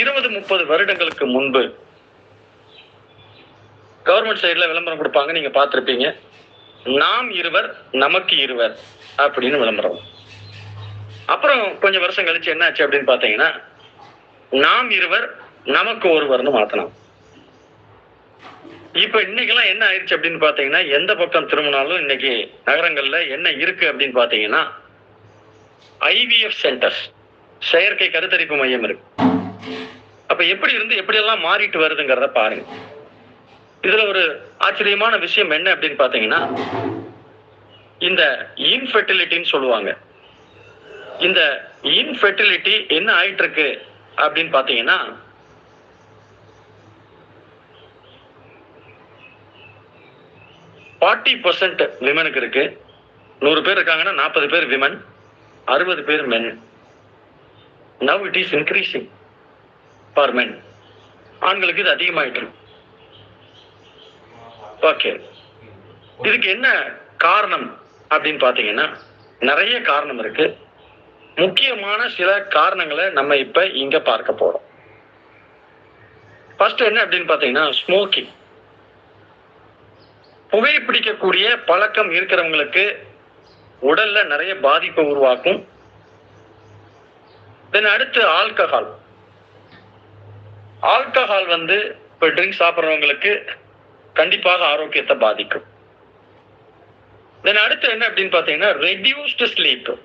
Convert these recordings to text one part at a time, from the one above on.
இருபது முப்பது வருடங்களுக்கு முன்பு கவர்மெண்ட் சைடுல விளம்பரம் கொடுப்பாங்க நீங்க பார்த்துருப்பீங்க. நாம் இருவர் நமக்கு இருவர் அப்படின்னு விளம்பரம். அப்புறம் கொஞ்சம் வருஷம் கழிச்சு என்ன ஆச்சு அப்படின்னு பாத்தீங்கன்னா நாம் இருவர் நமக்கு ஒருவர்னு மாத்தணும் இப்ப இன்னைக்கெல்லாம் என்ன ஆயிடுச்சு அப்படின்னு பாத்தீங்கன்னா எந்த பக்கம் திரும்பினாலும் இன்னைக்கு நகரங்கள்ல என்ன இருக்கு அப்படின்னு பாத்தீங்கன்னா ஐவிஎஃப் சென்டர்ஸ் செயற்கை கருத்தரிப்பு மையம் இருக்கு. அப்ப எப்படி இருந்து எப்படி எல்லாம் மாறிட்டு வருதுங்கிறத பாருங்க. இதுல ஒரு ஆச்சரியமான விஷயம் என்ன அப்படின்னு பாத்தீங்கன்னா இந்த இன்ஃபெர்டிலிட்டின்னு சொல்லுவாங்க. இந்த இன்ஃபெர்டிலிட்டி என்ன ஆயிட்டு இருக்கு அப்படின்னு பாத்தீங்கன்னா ஃபார்ட்டி பர்சன்ட் விமனுக்கு இருக்கு. நூறு பேர் இருக்காங்கன்னா நாற்பது பேர் விமன் அறுபது பேர் men now it is increasing for men ஆண்களுக்கு இது அதிகமாயிட்டு ஓகே இதுக்கு என்ன காரணம் அப்படின்னு பார்த்தீங்கன்னா நிறைய காரணம் இருக்கு. முக்கியமான சில காரணங்களை நம்ம இப்ப இங்க பார்க்க போறோம். ஃபர்ஸ்ட் என்ன அப்படின்னு பார்த்தீங்கன்னா ஸ்மோக்கிங் புகைப்பிடிக்கக்கூடிய பழக்கம் இருக்கிறவங்களுக்கு உடல்ல நிறைய பாதிப்பை உருவாக்கும். தென் அடுத்து ஆல்கஹால் ஆல்கஹால் வந்து இப்போ ட்ரிங்க் சாப்பிட்றவங்களுக்கு கண்டிப்பாக ஆரோக்கியத்தை பாதிக்கும். தென் அடுத்து என்ன அப்படின்னு பார்த்தீங்கன்னா ரெடியூஸ்டு ஸ்லீப்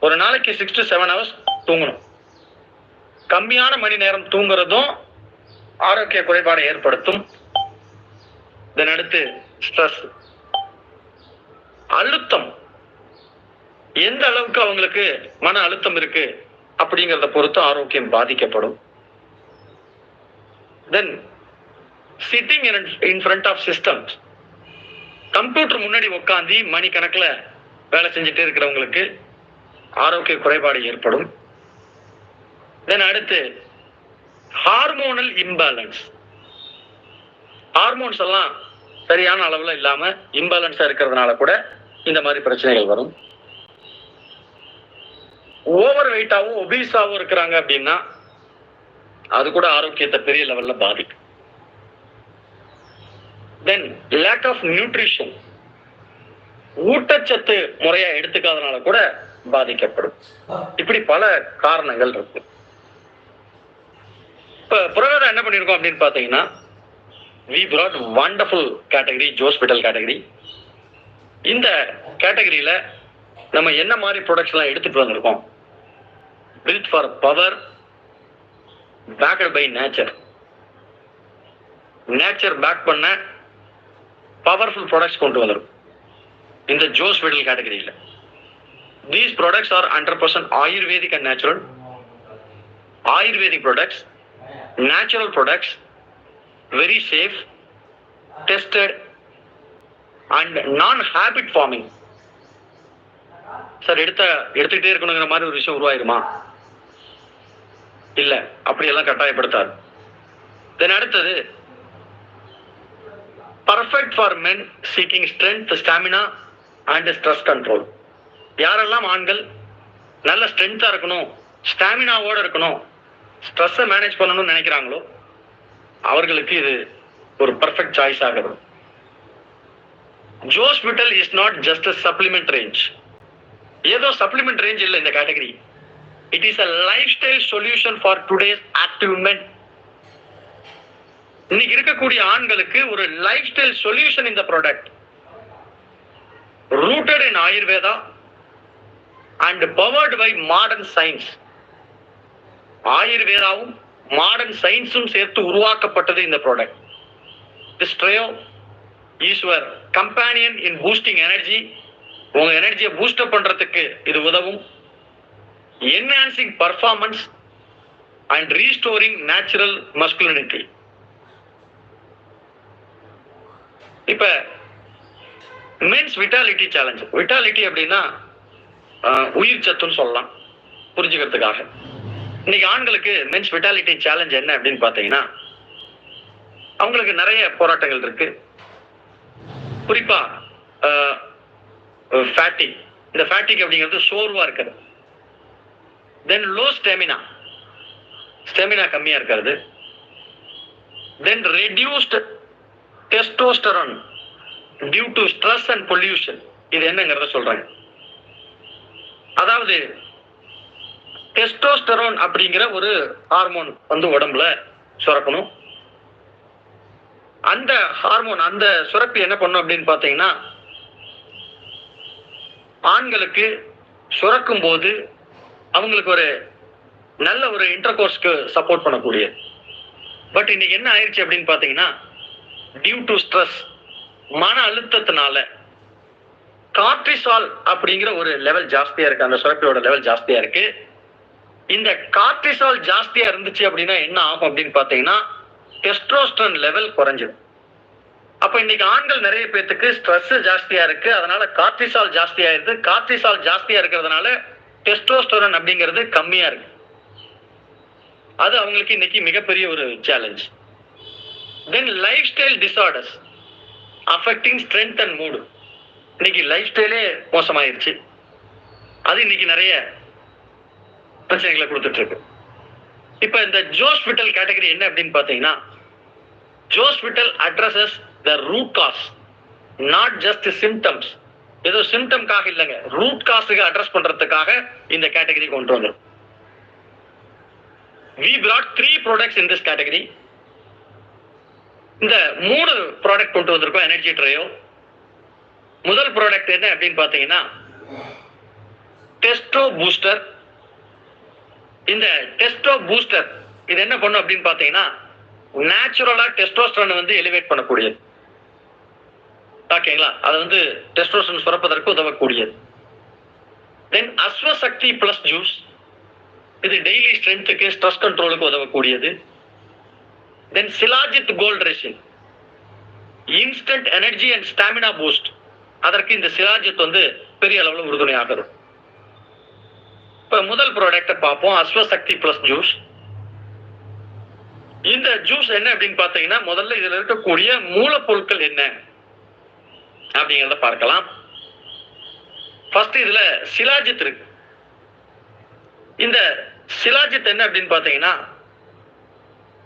ஒரு நாளைக்கு சிக்ஸ் டு செவன் ஹவர்ஸ் தூங்கணும். கம்மியான மணி நேரம் தூங்குறதும் ஆரோக்கிய குறைபாடை ஏற்படுத்தும். தென் அடுத்து ஸ்ட்ரெஸ் அழுத்தம். எந்த அளவுக்கு அவங்களுக்கு மன அழுத்தம் இருக்கு? அப்படிங்கிறத பொறுத்து ஆரோக்கியம் பாதிக்கப்படும். Then sitting in front of systems computer முன்னாடி உட்காந்து மணிக்கணக்கில் வேலை செஞ்சுட்டே இருக்கிறவங்களுக்கு ஆரோக்கிய குறைபாடு ஏற்படும். தென் அடுத்து ஹார்மோனல் இம்பேலன்ஸ் ஹார்மோன்ஸ் எல்லாம் சரியான அளவுல இல்லாமல் இம்பேலன்ஸாக இருக்கிறதுனால கூட இந்த மாதிரி பிரச்சனைகள் வரும். ஓவர் வெயிட்டாகவும் ஒபீஸாகவும் இருக்கிறாங்க அப்படின்னா அது கூட ஆரோக்கியத்தை பெரிய லெவல்ல பாதிக்கும். தென் லேக் ஆஃப் நியூட்ரிஷன் ஊட்டச்சத்து முறையா எடுத்துக்காதனால கூட பாதிக்கப்படும். இப்படி பல காரணங்கள் இருக்கு. இப்ப புரகதா என்ன பண்ணிருக்கோம் அப்படின்னு பாத்தீங்கன்னா we brought wonderful category Josvital category இந்த கேட்டகரியில நம்ம என்ன மாதிரி ப்ராடக்ட்ஸ்லாம் எடுத்துட்டு வந்திருக்கோம்? Build for power packed by nature nature pack பண்ண பவர்ஃபுல் ப்ராடக்ட்ஸ் கொண்டு வந்துடும் இந்த ஜோஸ் வெடல் கேட்டகரியில் these products are hundred percent ayurvedic and natural ayurvedic products natural products very safe tested and non habit forming sir எடுத்த எடுத்துக்கிட்டே இருக்கணுங்கிற மாதிரி ஒரு விஷயம் உருவாயிருமா? இல்ல அப்படியெல்லாம் கட்டாயப்படுத்தாது. தென் அடுத்தது perfect for men seeking strength stamina and stress control யாரெல்லாம் ஆண்கள் நல்ல ஸ்ட்ரென்த்தாக இருக்கணும் ஸ்டாமினாவோட இருக்கணும் ஸ்ட்ரெஸ்ஸை மேனேஜ் பண்ணணும்னு நினைக்கிறாங்களோ அவர்களுக்கு இது ஒரு பர்ஃபெக்ட் சாய்ஸ் ஆகிறது Josvital is not just supplement range ஏதோ சப்ளிமெண்ட் ரேஞ்ச் இல்லை இந்த category it is a life style solution for today's active men இன்னைக்கு இருக்கக்கூடிய ஆண்களுக்கு ஒரு லைஃப் ஸ்டைல் சொல்யூஷன் இந்த product rooted in ayurveda and powered by modern science ஆயுர்வேதாவும் modern சயின்ஸும் சேர்த்து உருவாக்கப்பட்டது இந்த product this trio is your companion in boosting energy உங்க எனர்ஜியை பூஸ்டப் பண்றதுக்கு இது உதவும். Enhancing performance and restoring natural masculinity இப்ப மென்ஸ் விட்டாலிட்டி சேலஞ்ச் விட்டாலிட்டி அப்படின்னா உயிர் சத்துன்னு சொல்லலாம் புரிஞ்சுக்கிறதுக்காக. இன்னைக்கு ஆண்களுக்கு மென்ஸ் விட்டாலிட்டி சேலஞ்ச் என்ன அப்படின்னு பார்த்தீங்கன்னா அவங்களுக்கு நிறைய போராட்டங்கள் இருக்கு. குறிப்பா ஃபேட்டிக் இந்த ஃபேட்டிக் அப்படிங்கிறது சோர்வா இருக்கிறது. தென் லோ ஸ்டெமினா ஸ்டெமினா கம்மியா இருக்கிறது then reduced testosterone due to stress and pollution இது என்னங்கிறத சொல்றாங்க. அதாவது டெஸ்டோஸ்டரோன் அப்படிங்கிற ஒரு ஹார்மோன் வந்து உடம்புல சுரக்கணும். அந்த ஹார்மோன் அந்த சுரப்பி என்ன பண்ணும் அப்படின்னு பார்த்தீங்கன்னா ஆண்களுக்கு சுரக்கும் போது அவங்களுக்கு ஒரு நல்ல ஒரு இன்டர்கோர்ஸ்க்கு சப்போர்ட் பண்ணக்கூடிய. பட் இன்னைக்கு என்ன ஆயிடுச்சு அப்படின்னு பார்த்தீங்கன்னா டியூ டு ஸ்ட்ரெஸ் மன அழுத்தத்தினால கார்டிசால் அப்படிங்கிற ஒரு லெவல் ஜாஸ்தியா இருக்கு. அந்த சுரப்பியோட லெவல் ஜாஸ்தியா இருக்கு. இந்த கார்டிசால் ஜாஸ்தியா இருந்துச்சு அப்படின்னா என்ன ஆகும் அப்படின்னு பார்த்தீங்கன்னா டெஸ்ட்ரோஸ்டன் லெவல் குறைஞ்சிடும். அப்ப இன்னைக்கு ஆண்கள் நிறைய பேர்த்துக்கு ஸ்ட்ரெஸ் ஜாஸ்தியா இருக்கு. அதனால கார்டிசால் ஜாஸ்தியா இருக்கு கார்டிசால் ஜாஸ்தியா இருக்கிறதுனால டெஸ்டோஸ்டோரன் அப்படிங்கிறது கம்மியா இருக்கு. அது அவங்களுக்கு இன்னைக்கு மிகப்பெரிய ஒரு challenge then life style disorders affecting strength and mood இன்னைக்கு லைஃப் ஸ்டைலே மோசமாயிருச்சு. அது இன்னைக்கு நிறைய பிரச்சனைகளை கொடுத்துட்டு இருக்கு இப்ப இந்த ஜோஸ்பிட்டல் கேட்டகரி என்ன அப்படின்னு பாத்தீங்கன்னா Josvital addresses the root cause not just symptoms ஏதோ சிம்டம்காக இல்லைங்க. ரூட் காஸுக்கு அட்ரஸ் பண்றதுக்காக இந்த கேட்டகரி கொண்டு வந்தோம். We brought three products in this category இந்த மூணு ப்ராடக்ட் கொண்டு வந்திருக்கோம் எனர்ஜி ட்ரையோ முதல் ப்ராடக்ட் என்ன அப்படின்னு பார்த்தீங்கன்னா டெஸ்டோ பூஸ்டர் இந்த டெஸ்டோ பூஸ்டர் இது என்ன பண்ணும் அப்படின்னு பார்த்தீங்கன்னா நேச்சுரலா டெஸ்டோஸ்டரான் வந்து எலிவேட் பண்ணக்கூடியது. ஓகேங்களா அது வந்து டெஸ்டோஸ்டரான் சுரப்பதற்கு உதவக்கூடியது. தென் அஸ்வசக்தி பிளஸ் ஜூஸ் இது டெய்லி ஸ்ட்ரென்த்துக்கு ஸ்ட்ரெஸ் கண்ட்ரோலுக்கு உதவக்கூடியது. Then shilajit gold resin instant energy and stamina boost அதற்கு இந்த சிலாஜித் வந்து பெரிய அளவில் உறுதுணையாகிறது இப்போ முதல் ப்ராடக்டை பார்ப்போம். அஸ்வசக்தி பிளஸ் ஜூஸ் இந்த ஜூஸ் என்ன அப்படின்னு பார்த்தீங்கன்னா முதல்ல இதில் இருக்கக்கூடிய மூலப்பொருட்கள் என்ன? அப்படிங்கிறத பார்க்கலாம். ஃபர்ஸ்ட் இதுல சிலாஜித் இருக்கு. இந்த சிலாஜித் என்ன அப்படின்னு பார்த்தீங்கன்னா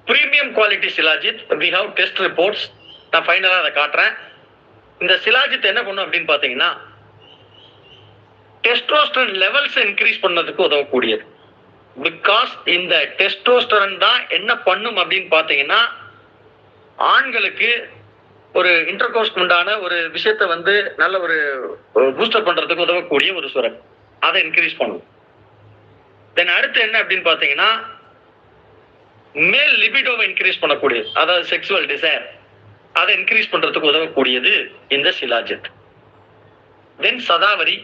premium quality shilajit we have test reports நான் ஃபைனலாக அதை காட்டுறேன். இந்த சிலாஜித் என்ன பண்ணும் அப்படின்னு பார்த்தீங்கன்னா டெஸ்டோஸ்டரன் லெவல்ஸ் இன்க்ரீஸ் பண்ணதுக்கு உதவக்கூடியது. பிகாஸ் இந்த டெஸ்டோஸ்டரன் தான் என்ன பண்ணும் அப்படின்னு பார்த்தீங்கன்னா ஆண்களுக்கு ஒரு இன்டர்கோர்ஸ்க்கு உண்டான ஒரு விஷயத்த வந்து நல்ல ஒரு பூஸ்டர் பண்றதுக்கு உதவக்கூடிய ஒரு சுரன். அதை இன்க்ரீஸ் பண்ணும். தென் அடுத்து என்ன அப்படின்னு பார்த்தீங்கன்னா மேல் லிபிடோவை இன்க்ரீஸ் பண்ணக்கூடியது. அதாவது செக்ஸுவல் டிசைர் அதை இன்க்ரீஸ் பண்றதுக்கு உதவக்கூடியது இந்த சிலாஜித். தென் சதாவரி.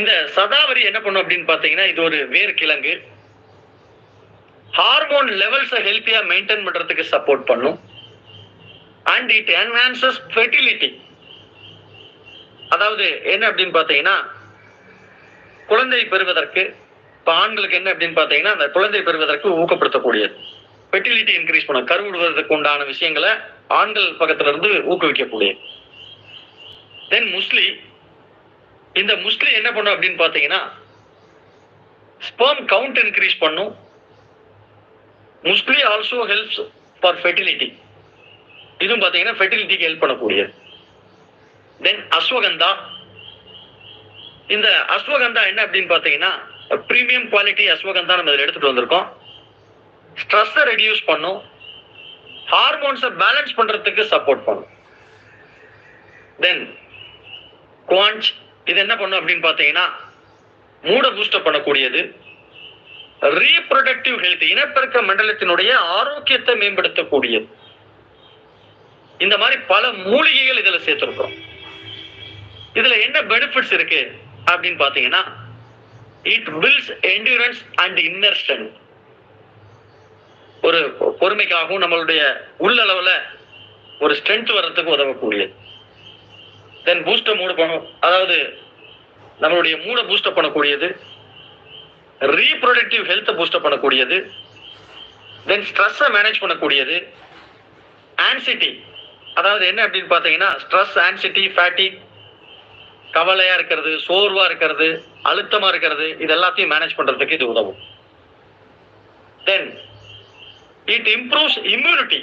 இந்த சதாவரி என்ன பண்ணும் அப்படின்னு பார்த்தீங்கன்னா இது ஒரு வேர் கிழங்கு ஹார்மோன் லெவல்ஸை ஹெல்த்தியா மெயின்டைன் பண்றதுக்கு சப்போர்ட் பண்ணும். அண்ட் இட் என்ஹான்சஸ் ஃபெர்டிலிட்டி அதாவது என்ன அப்படின்னு பார்த்தீங்கன்னா குழந்தை பெறுவதற்கு இப்போ ஆண்களுக்கு என்ன அப்படின்னு பார்த்தீங்கன்னா அந்த குழந்தை பெறுவதற்கு ஊக்கப்படுத்தக்கூடியது. ஃபெர்டிலிட்டி இன்க்ரீஸ் பண்ணும் கருவிடுவதற்கு உண்டான விஷயங்களை ஆண்கள் பக்கத்துல இருந்து ஊக்குவிக்கக்கூடியது. தென் முஸ்லி இந்த முஸ்லி என்ன பண்ணும் அப்படின்னு பார்த்தீங்கன்னா ஸ்பெர்ம் கவுண்ட் இன்க்ரீஸ் பண்ணும். Musli also helps for fertility இதுவும் பார்த்தீங்கன்னா ஃபெர்டிலிட்டிக்கு ஹெல்ப் பண்ணக்கூடியது. தென் அஸ்வகந்தா. இந்த அஸ்வகந்தா என்ன அப்படின்னு பார்த்தீங்கன்னா ப்ரீமியம் குவாலிட்டி அஸ்வகந்தா நம்ம இதில் எடுத்துகிட்டு வந்திருக்கோம். ஸ்ட்ரெஸ்ஸை ரெடியூஸ் பண்ணும். ஹார்மோன்ஸை பேலன்ஸ் பண்ணுறதுக்கு சப்போர்ட் பண்ணும். தென் குவான்ச் இது என்ன பண்ணும் அப்படின்னு பார்த்தீங்கன்னா மூட பூஸ்டப் பண்ணக்கூடியது. ரீப்ரொடக்டிவ் ஹெல்த் இனப்பெருக்க மண்டலத்தினுடைய ஆரோக்கியத்தை மேம்படுத்தக்கூடியது. இந்த மாதிரி பல மூலிகைகள் இதுல சேர்த்திருக்கிறோம். இதுல என்ன பெனிஃபிட்ஸ் இருக்கு அப்படின்னு பாத்தீங்கன்னா it builds endurance and inner strength ஒரு பொறுமைக்காகவும் நம்மளுடைய உள்ளளவுல ஒரு ஸ்ட்ரென்த் வர்றதுக்கு உதவக்கூடியது. தென் பூஸ்டர் மூடு பண்ணும் அதாவது நம்மளுடைய மூளை பூஸ்டப் பண்ணக்கூடியது. ரீப்ரொடக்டிவ் ஹெல்த்தை பூஸ்டப் பண்ணக்கூடியது. தென் ஸ்ட்ரெஸ்ஸை மேனேஜ் பண்ணக்கூடியது. ஆன்சிட்டி அதாவது என்ன அப்படின்னு பார்த்தீங்கன்னா ஸ்ட்ரெஸ் ஆன்சிட்டி ஃபேட்டி கவலையாக இருக்கிறது சோர்வாக இருக்கிறது அழுத்தமாக இருக்கிறது இது எல்லாத்தையும் மேனேஜ் பண்ணுறதுக்கு இது உதவும். தென் இட் இம்ப்ரூவ்ஸ் இம்யூனிட்டி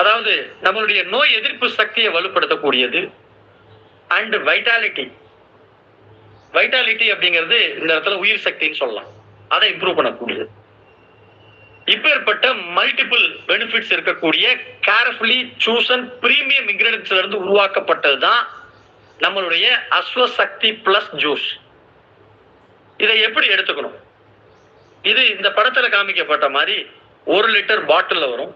அதாவது நம்மளுடைய நோய் எதிர்ப்பு சக்தியை வலுப்படுத்தக்கூடியது அண்ட் வைட்டாலிட்டி வைட்டாலிட்டி அப்படிங்கிறது இந்த இடத்துல உயிர் சக்தின்னு சொல்லலாம். அதை இம்ப்ரூவ் பண்ணக்கூடியது. இப்பேற்பட்ட மல்டிபிள் பெனிஃபிட்ஸ் இருக்கக்கூடிய கேர்ஃபுல்லி சூசன் பிரீமியம் இன்கிரீடியன்ஸ்ல இருந்து உருவாக்கப்பட்டது தான் நம்மளுடைய அஸ்வசக்தி பிளஸ் ஜூஸ் இதை எப்படி எடுத்துக்கணும்? இது இந்த படத்துல காமிக்கப்பட்ட மாதிரி ஒரு லிட்டர் பாட்டில் வரும்.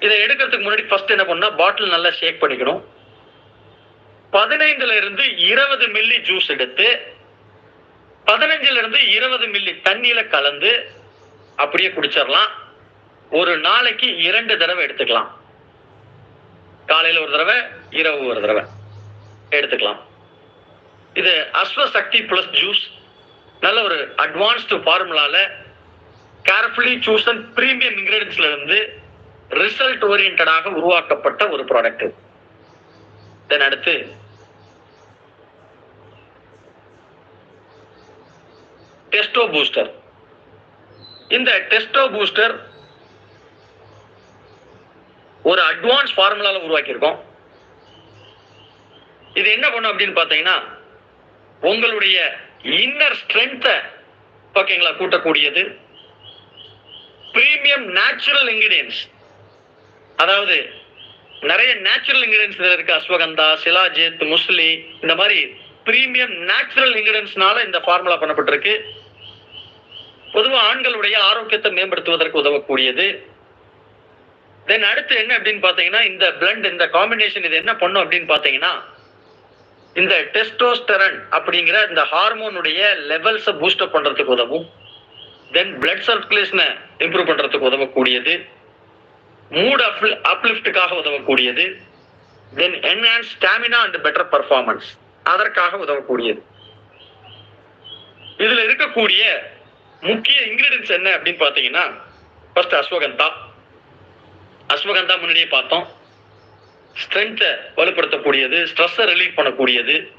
இதை எடுக்கிறதுக்கு முன்னாடி ஃபர்ஸ்ட் என்ன பண்ணா பாட்டில் நல்லா ஷேக் பண்ணிக்கணும். பதினைந்துல இருந்து இருபது மில்லி ஜூஸ் எடுத்து பதினஞ்சுல இருந்து இருபது மில்லி தண்ணியில கலந்து அப்படியே குடிச்சிடலாம் ஒரு நாளைக்கு இரண்டு தடவை எடுத்துக்கலாம். காலையில் ஒரு தடவை இரவு ஒரு தடவை எடுத்துக்கலாம். இது அஸ்வசக்தி பிளஸ் ஜூஸ் நல்ல ஒரு அட்வான்ஸ்டு ஃபார்முலாவில் கேர்ஃபுல்லி சூசன் ப்ரீமியம் இன்கிரீடியன்ஸ்ல இருந்து ரிசல்ட் ஓரியன்டாக உருவாக்கப்பட்ட ஒரு ப்ராடக்ட் தென் அடுத்து டெஸ்டோ பூஸ்டர் இந்த டெஸ்டோ பூஸ்டர் ஒரு அட்வான்ஸ் ஃபார்முலால உருவாக்கியிருக்கோம். இது என்ன பண்ணும் அப்படின்னு பார்த்தீங்கன்னா உங்களுடைய இன்னர் ஸ்ட்ரென்த்தை ஓகேங்களா கூட்டக்கூடியது. பிரீமியம் நேச்சுரல் இன்கிரியன்ஸ் அதாவது நிறைய நேச்சுரல் இன்கிரியன்ஸ் இருக்கு. அஸ்வகந்தா சிலாஜித் முஸ்லி இந்த மாதிரி பிரீமியம் நேச்சுரல் இன்கிரியன்ஸ்னால இந்த ஃபார்முலா பண்ணப்பட்டிருக்கு. பொதுவா ஆண்களுடைய ஆரோக்கியத்தை மேம்படுத்துவதற்கு உதவக்கூடியது. தென் அடுத்து என்ன அப்படின்னு பாத்தீங்கன்னா இந்த பிளண்ட் இந்த காம்பினேஷன் இது என்ன பண்ணும் அப்படின்னு பாத்தீங்கன்னா இந்த டெஸ்டோஸ்டரன் அப்படிங்கிற இந்த ஹார்மோனுடைய லெவல்ஸை பூஸ்டப் பண்றதுக்கு உதவும். தென் பிளட் சர்க்குலேஷனை இம்ப்ரூவ் பண்றதுக்கு உதவக்கூடியது. மூட் அப்லிஃப்டுக்காக உதவக்கூடியது. Then enhance stamina and better performance அதற்காக உதவக்கூடியது. இதுல இருக்கக்கூடிய முக்கிய இன்கிரீடியன்ஸ் என்ன அப்படின்னு பார்த்தீங்கன்னா ஃபர்ஸ்ட் அஸ்வகந்தா அஸ்வகந்தா முன்னாடியே பார்த்தோம். ஸ்ட்ரென்த்தை வலுப்படுத்தக்கூடியது ஸ்ட்ரெஸ்ஸை ரிலீவ் பண்ணக்கூடியது.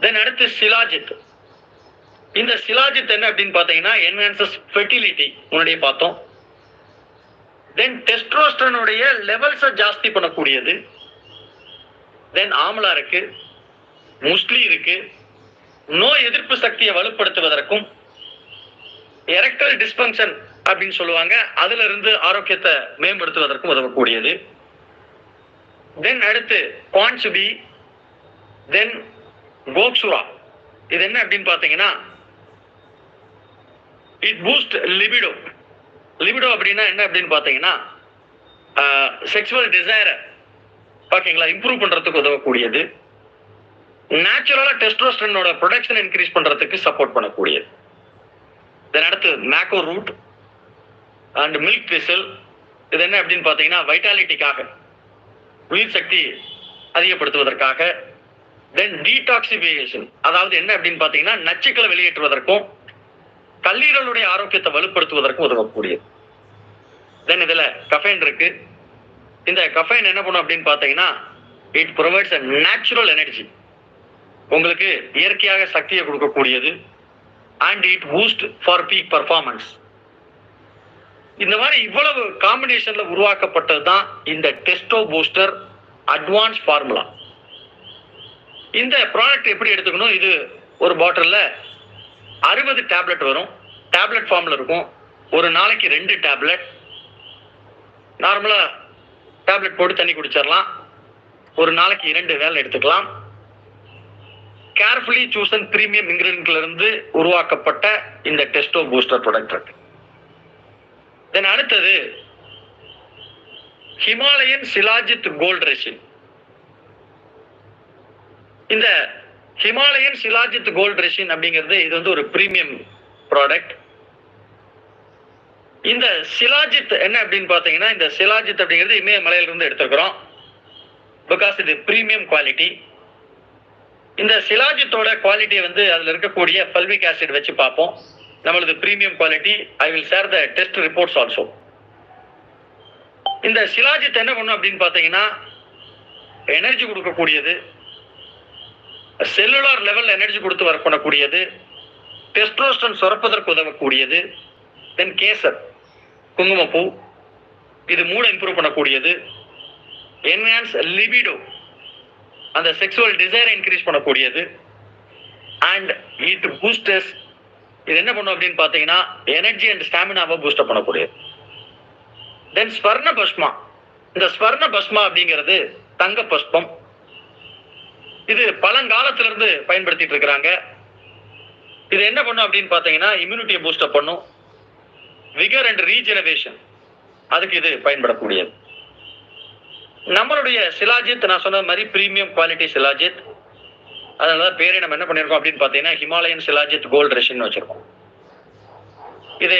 தென் அடுத்து சிலாஜித் இந்த சிலாஜித் என்ன அப்படின்னு பார்த்தீங்கன்னா என்ஹான்சஸ் ஃபெர்டிலிட்டி முன்னாடியே பார்த்தோம். தென் டெஸ்ட்ரோஸ்டனுடைய லெவல்ஸை ஜாஸ்தி பண்ணக்கூடியது. தென் ஆம்லா இருக்கு. முஸ்லி இருக்கு. நோய் எதிர்ப்பு சக்தியை வலுப்படுத்துவதற்கும் எரக்டல் டிஸ்பங்ஷன் அப்படின்னு சொல்லுவாங்க. அதுல இருந்து ஆரோக்கியத்தை மேம்படுத்துவதற்கும் உதவக்கூடியது. தென் அடுத்து குவான்சுபி தென் கோக்சுரா இது என்ன அப்படின்னு பாத்தீங்கன்னா இட் பூஸ்ட் லிபிடோ லிபிடோ அப்படின்னா என்ன அப்படின்னு பாத்தீங்கன்னா செக்ஷுவல் டிசைரை ஓகேங்களா இம்ப்ரூவ் பண்றதுக்கு உதவக்கூடியது. நேச்சுரலா டெஸ்ட்ரோஸ்டனோட ப்ரொடக்ஷன் இன்க்ரீஸ் பண்றதுக்கு சப்போர்ட் பண்ணக்கூடியது. தென் அடுத்து maca root and milk thistle இது என்ன அப்படின்னு பார்த்தீங்கன்னா வைட்டாலிட்டிக்காக உயிர் சக்தி அதிகப்படுத்துவதற்காக. தென் டீடாக்சிபிகேஷன் அதாவது என்ன அப்படின்னு பார்த்தீங்கன்னா நச்சுக்களை வெளியேற்றுவதற்கும் கல்லீரலுடைய ஆரோக்கியத்தை வலுப்படுத்துவதற்கும் உதவக்கூடியது. தென் இதில் கஃபைன் இருக்கு. இந்த கஃபைன் என்ன பண்ணும் அப்படின்னு பார்த்தீங்கன்னா it provides a natural energy உங்களுக்கு இயற்கையாக சக்தியை கொடுக்கக்கூடியது. And it boost for peak performance இந்த மாதிரி இவ்வளவு காம்பினேஷன்ல உருவாக்கப்பட்டது தான் இந்த டெஸ்டோ பூஸ்டர் அட்வான்ஸ் ஃபார்முலா இந்த ப்ராடக்ட் எப்படி எடுத்துக்கணும்? இது ஒரு பாட்டிலில் அறுபது டேப்லெட் வரும். டேப்லெட் ஃபார்மில் இருக்கும். ஒரு நாளைக்கு ரெண்டு டேப்லெட் நார்மலாக டேப்லெட் போட்டு தண்ணி குடிச்சிடலாம். ஒரு நாளைக்கு இரண்டு வேலை எடுத்துக்கலாம். கேர்ஃபுல்லி சூசன் பிரீமியம் இன்கிரீடியன்ட்ல இருந்து உருவாக்கப்பட்ட இந்த டெஸ்டோ பூஸ்டர் ப்ராடக்ட் இருக்கு. தென் அடுத்தது ஹிமாலயன் சிலாஜித் கோல்ட் ரெசின் இந்த ஹிமாலயன் சிலாஜித் கோல்ட் ரெசின் அப்படிங்கிறது இது வந்து ஒரு பிரீமியம் ப்ராடக்ட் இந்த சிலாஜித் என்ன அப்படின்னு பார்த்தீங்கன்னா இந்த சிலாஜித் அப்படிங்கிறது இமயமலையிலிருந்து எடுத்துக்கிறோம் பிகாஸ் இது பிரீமியம் குவாலிட்டி இந்த சிலாஜித்தோட குவாலிட்டியை வந்து அதில் இருக்கக்கூடிய பல்விக் ஆசிட் வச்சு பார்ப்போம். நம்மளது premium quality I will share the test reports also இந்த சிலாஜித் என்ன பண்ணும் அப்படின்னு பார்த்தீங்கன்னா எனர்ஜி கொடுக்கக்கூடியது செல்லுலார் லெவல் எனர்ஜி கொடுத்து ஒர்க் பண்ணக்கூடியது டெஸ்ட்ரோஸ்டன் சுரப்பதற்கு உதவக்கூடியது தென் கேசர் குங்குமப்பூ இது மூளை இம்ப்ரூவ் பண்ணக்கூடியது என்ஹான்ஸ் லிபிடோ அந்த செக்ஸுவல் டிசைரை இன்க்ரீஸ் பண்ணக்கூடியது. அண்ட் இட் பூஸ்டர்ஸ் இது என்ன பண்ணும் அப்படின்னு பார்த்தீங்கன்னா எனர்ஜி அண்ட் ஸ்டாமினாவை பூஸ்டப் பண்ணக்கூடியது. தென் ஸ்வர்ண பஸ்மா இந்த ஸ்வர்ண பஸ்மா அப்படிங்கிறது தங்க பஸ்பம். இது பழங்காலத்திலிருந்து பயன்படுத்திட்டு இருக்கிறாங்க. இது என்ன பண்ணும் அப்படின்னு பார்த்தீங்கன்னா இம்யூனிட்டியை பூஸ்டப் பண்ணும். விகர் அண்ட் ரீஜெனரேஷன் அதுக்கு இது பயன்படக்கூடியது. நம்மளுடைய சிலாஜித் நான் சொன்ன மாதிரி ப்ரீமியம் குவாலிட்டி சிலாஜித். அதனால தான் பேரே நம்ம என்ன பண்ணியிருக்கோம் அப்படின்னு பார்த்தீங்கன்னா ஹிமாலயன் சிலாஜித் கோல்டு ரெஷன் வச்சிருக்கோம். இது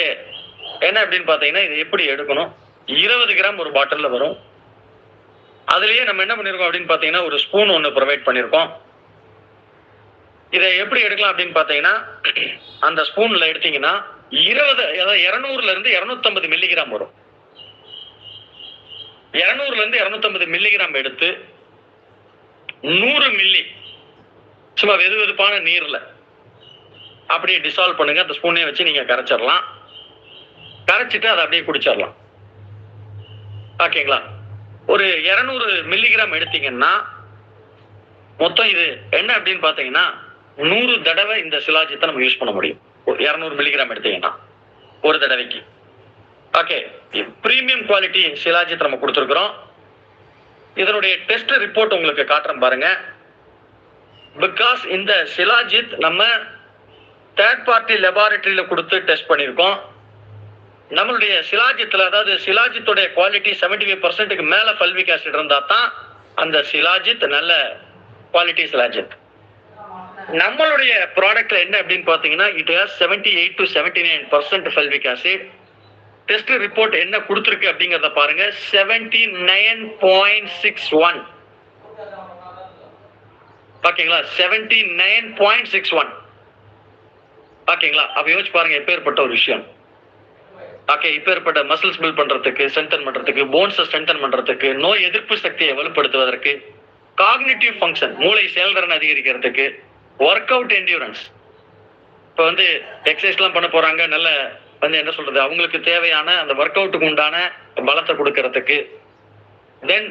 என்ன அப்படின்னு பார்த்தீங்கன்னா இது எப்படி எடுக்கணும்? இருபது கிராம் ஒரு பாட்டிலில் வரும். அதுலயே நம்ம என்ன பண்ணியிருக்கோம் அப்படின்னு பார்த்தீங்கன்னா ஒரு ஸ்பூன் ஒன்று ப்ரொவைட் பண்ணியிருக்கோம். இதை எப்படி எடுக்கலாம் அப்படின்னு பார்த்தீங்கன்னா அந்த ஸ்பூன்ல எடுத்தீங்கன்னா இருபது அதாவது இரநூறுல இருந்து இரநூத்தம்பது மில்லிகிராம் வரும். இரநூறுல இருந்து இரநூத்தம்பது மில்லிகிராம் எடுத்து நூறு மில்லி சும்மா வெது வெதுப்பான நீர்ல. அப்படியே டிசால்வ் பண்ணுங்க. அந்த ஸ்பூனே வச்சு நீங்க கரைச்சிடலாம். கரைச்சிட்டு அதை அப்படியே குடிச்சிடலாம். ஓகேங்களா? ஒரு இரநூறு மில்லிகிராம் எடுத்தீங்கன்னா மொத்தம் இது என்ன அப்படின்னு பார்த்தீங்கன்னா நூறு தடவை இந்த சிலாஜித்தை நம்ம யூஸ் பண்ண முடியும். இரநூறு மில்லிகிராம் எடுத்தீங்கன்னா ஒரு தடவைக்கு. ஓகே ப்ரீமியம் குவாலிட்டி சிலாஜித் நம்ம கொடுத்துருக்குறோம். இதனுடைய டெஸ்ட் ரிப்போர்ட் உங்களுக்கு காட்டுறேன் பாருங்க. பிகாஸ் இந்த சிலாஜித் நம்ம தேர்ட் பார்ட்டி லெபார்டரியில் கொடுத்து டெஸ்ட் பண்ணியிருக்கோம். நம்மளுடைய சிலாஜித்தில் அதாவது சிலாஜித்துடைய குவாலிட்டி செவன்டி ஃபைவ் பர்சன்ட்டுக்கு மேலே பல்விக் ஆசிட் இருந்தால் தான் அந்த சிலாஜித் நல்ல குவாலிட்டி சிலாஜித் நம்மளுடைய ப்ராடக்ட்ல என்ன அப்படின்னு பார்த்தீங்கன்னா it has seventy eight to seventy nine percent fulvic acid test report என்ன கொடுத்துருக்கு அப்படிங்கிறத பாருங்க. Seventy nine point six one ஓகேங்களா seventy nine point six one ஓகேங்களா அப்ப யோசிச்சு பாருங்க எப்பேற்பட்ட ஒரு விஷயம். ஓகே இப்பேற்பட்ட மசில்ஸ் பில்ட் பண்றதுக்கு ஸ்ட்ரென்தன் பண்றதுக்கு போன்ஸை ஸ்ட்ரென்தன் பண்றதுக்கு நோய் எதிர்ப்பு சக்தியை வலுப்படுத்துவதற்கு காக்னிட்டிவ் ஃபங்க்ஷன் மூளை செயல்திறன் அதிகரிக்கிறதுக்கு ஒர்க் அவுட் என்டியூரன்ஸ் இப்போ வந்து எக்ஸசைஸ்லாம் பண்ண போறாங்க நல்ல வந்து என்ன சொல்றது அவங்களுக்கு தேவையான அந்த ஒர்க் அவுட்டுக்கு உண்டான பலத்தை கொடுக்கறதுக்கு தென்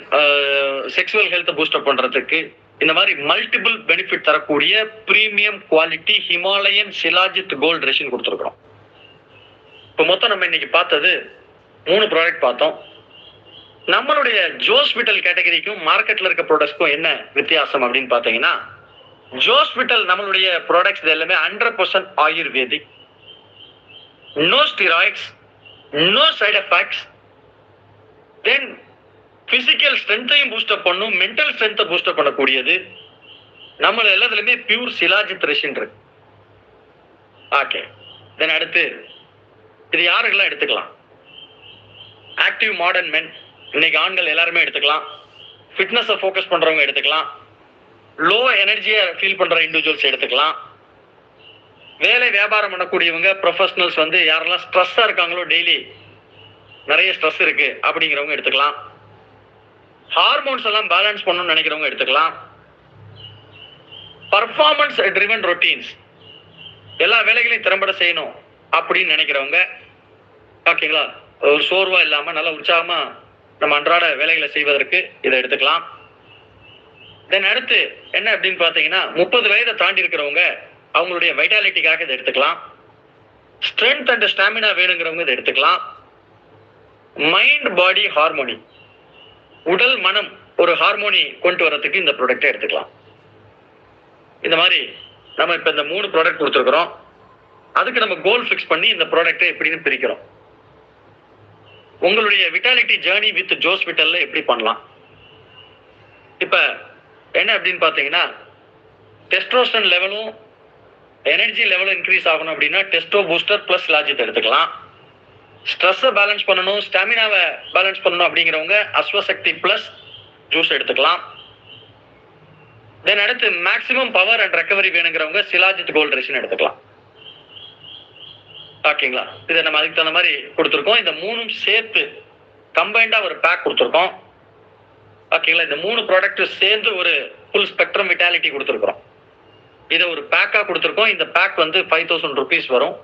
செக்ஸுவல் ஹெல்த்தை பூஸ்டப் பண்றதுக்கு இந்த மாதிரி மல்டிபிள் பெனிஃபிட் தரக்கூடிய premium quality Himalayan shilajit gold resin கொடுத்துருக்குறோம். இப்போ மொத்தம் நம்ம இன்னைக்கு பார்த்தது மூணு ப்ராடக்ட் பார்த்தோம். நம்மளுடைய ஜோஸ்பிட்டல் கேட்டகரிக்கும் மார்க்கெட்ல இருக்க ப்ராடக்ட்ஸ்க்கும் என்ன வித்தியாசம் அப்படின்னு பார்த்தீங்கன்னா ஜோஸ்பிட்டல் நம்மளுடைய ப்ராடக்ட்ஸ் இது எல்லாமே hundred percent ayurvedic. No steroids no side effects then physical ஸ்ட்ரென்த்தையும் boost up பண்ணும் மென்டல் ஸ்ட்ரென்த்தை பூஸ்டப் பண்ணக்கூடியது. நம்மள எல்லாத்துலயுமே பியூர் சிலாஜித் ரெஷின் இருக்கு. ஓகே தென் அடுத்து இது யாருக்கெல்லாம் எடுத்துக்கலாம்? ஆக்டிவ் மாடர்ன் மென் இன்னைக்கு ஆண்கள் எல்லாருமே எடுத்துக்கலாம். ஃபிட்னஸை ஃபோக்கஸ் பண்ணுறவங்க எடுத்துக்கலாம். லோ எனர்ஜியை ஃபீல் பண்ணுற இண்டிவிஜுவல்ஸ் எடுத்துக்கலாம். வேலை வியாபாரம் பண்ணக்கூடியவங்க ப்ரொஃபஷனல்ஸ் வந்து யாரெல்லாம் ஸ்ட்ரெஸ்ஸாக இருக்காங்களோ டெய்லி நிறைய ஸ்ட்ரெஸ் இருக்கு அப்படிங்கிறவங்க எடுத்துக்கலாம். ஹார்மோன்ஸ் எல்லாம் பேலன்ஸ் பண்ணணும்னு நினைக்கிறவங்க எடுத்துக்கலாம். பர்ஃபார்மன்ஸ் ட்ரிவன் ரொட்டீன்ஸ் எல்லா வேலைகளையும் திறம்பட செய்யணும் அப்படின்னு நினைக்கிறவங்க ஓகேங்களா ஒரு சோர்வா இல்லாம நல்லா உற்சாகமா நம்ம அன்றாட வேலைகளை செய்வதற்கு இதை எடுத்துக்கலாம். தென் அடுத்து என்ன அப்படின்னு பார்த்தீங்கன்னா முப்பது வயதை தாண்டி இருக்கிறவங்க அவங்களுடைய வைட்டாலிட்டிக்காக இதை எடுத்துக்கலாம். ஸ்ட்ரென்த் அண்ட் ஸ்டாமினா வேணுங்கிறவங்க இதை எடுத்துக்கலாம். மைண்ட் பாடி ஹார்மோனி உடல் மனம் ஒரு ஹார்மோனி கொண்டு வரதுக்கு இந்த ப்ராடக்ட்டை எடுத்துக்கலாம். இந்த மாதிரி நம்ம இப்போ இந்த மூணு ப்ராடக்ட் கொடுத்துருக்குறோம். அதுக்கு நம்ம கோல் ஃபிக்ஸ் பண்ணி இந்த ப்ராடக்ட்டை எப்படின்னு பிரிக்கிறோம். உங்களுடைய விட்டாலிட்டி ஜேர்னி வித் ஜோஸ் விட்டல்ல எப்படி பண்ணலாம்? இப்போ என்ன அப்படின்னு பார்த்தீங்கன்னா டெஸ்ட்ரோஸ்டன் லெவலும் எனர்ஜி லெவல் இன்க்ரீஸ் ஆகணும் அப்படின்னா டெஸ்டோ பூஸ்டர் ப்ளஸ் லாஜித் எடுத்துக்கலாம். ஸ்ட்ரெஸ்ஸை பேலன்ஸ் பண்ணணும் ஸ்டாமினாவை பேலன்ஸ் பண்ணணும் அப்படிங்கிறவங்க அஸ்வசக்தி ப்ளஸ் ஜூஸ் எடுத்துக்கலாம். தென் அடுத்து மேக்ஸிமம் பவர் அண்ட் ரெக்கவரி வேணுங்கிறவங்க சிலாஜித் கோல்ட் ரேஷன் எடுத்துக்கலாம். ஓகேங்களா இதை நம்ம அதுக்கு தகுந்த மாதிரி கொடுத்துருக்கோம். இந்த மூணும் சேர்த்து கம்பைண்டாக ஒரு பேக் கொடுத்துருக்கோம். ஓகேங்களா இந்த மூணு ப்ராடக்ட் சேர்ந்து ஒரு ஃபுல் ஸ்பெக்ட்ரம் விட்டாலிட்டி கொடுத்துருக்குறோம். இதை ஒரு பேக்காக கொடுத்துருக்கோம். இந்த பேக் வந்து ஃபைவ் தௌசண்ட் ருபீஸ் வரும்.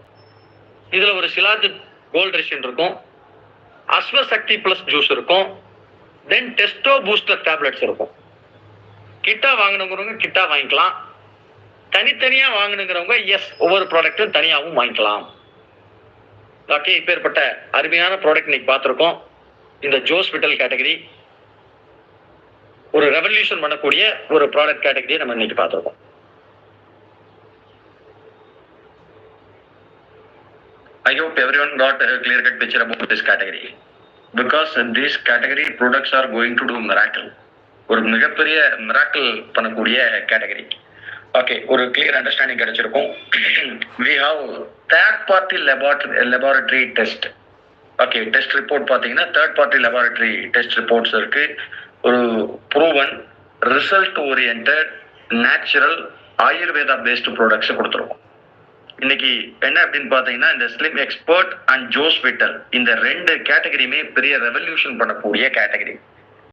இதில் ஒரு சிலாஜித் கோல்ட் ரெஷின் இருக்கும். அஸ்வசக்தி ப்ளஸ் ஜூஸ் இருக்கும். தென் டெஸ்டோ பூஸ்டர் டேப்லெட்ஸ் இருக்கும். கிட்டா வாங்கினவங்க கிட்டா வாங்கிக்கலாம். தனித்தனியாக வாங்கினுங்கிறவங்க எஸ் ஒவ்வொரு ப்ராடக்ட்டும் தனியாகவும் வாங்கிக்கலாம். ஓகே இப்பேற்பட்ட அருமையான ப்ராடக்ட் இன்னைக்கு பார்த்துருக்கோம். இந்த ஜோஸ்பிட்டல் கேட்டகரி ஒரு ரெவல்யூஷன் பண்ணக்கூடிய ஒரு ப்ராடக்ட் கேட்டகரியை நம்ம இன்னைக்கு பார்த்துருக்கோம். I hope everyone got a clear cut picture about this category. Because this category products are going to do miracle. ஒரு மிகப்பெரிய மிராக்கிள் பண்ணக்கூடிய கேட்டகரி ஓகே ஒரு கிளியர் அண்டர்ஸ்டாண்டிங் கிடைச்சிருக்கும். We have third party laboratory laboratory test okay test report பார்த்தீங்கன்னா third party laboratory test reports இருக்கு. ஒரு proven result oriented natural ayurveda based products கொடுத்துருக்கோம். இன்னைக்கு என்ன அப்படின்னு பாத்தீங்கன்னா இந்த slim expert and Jos Vital இந்த ரெண்டு கேட்டகரியுமே பெரிய ரெவல்யூஷன் பண்ணக்கூடிய கேட்டகரி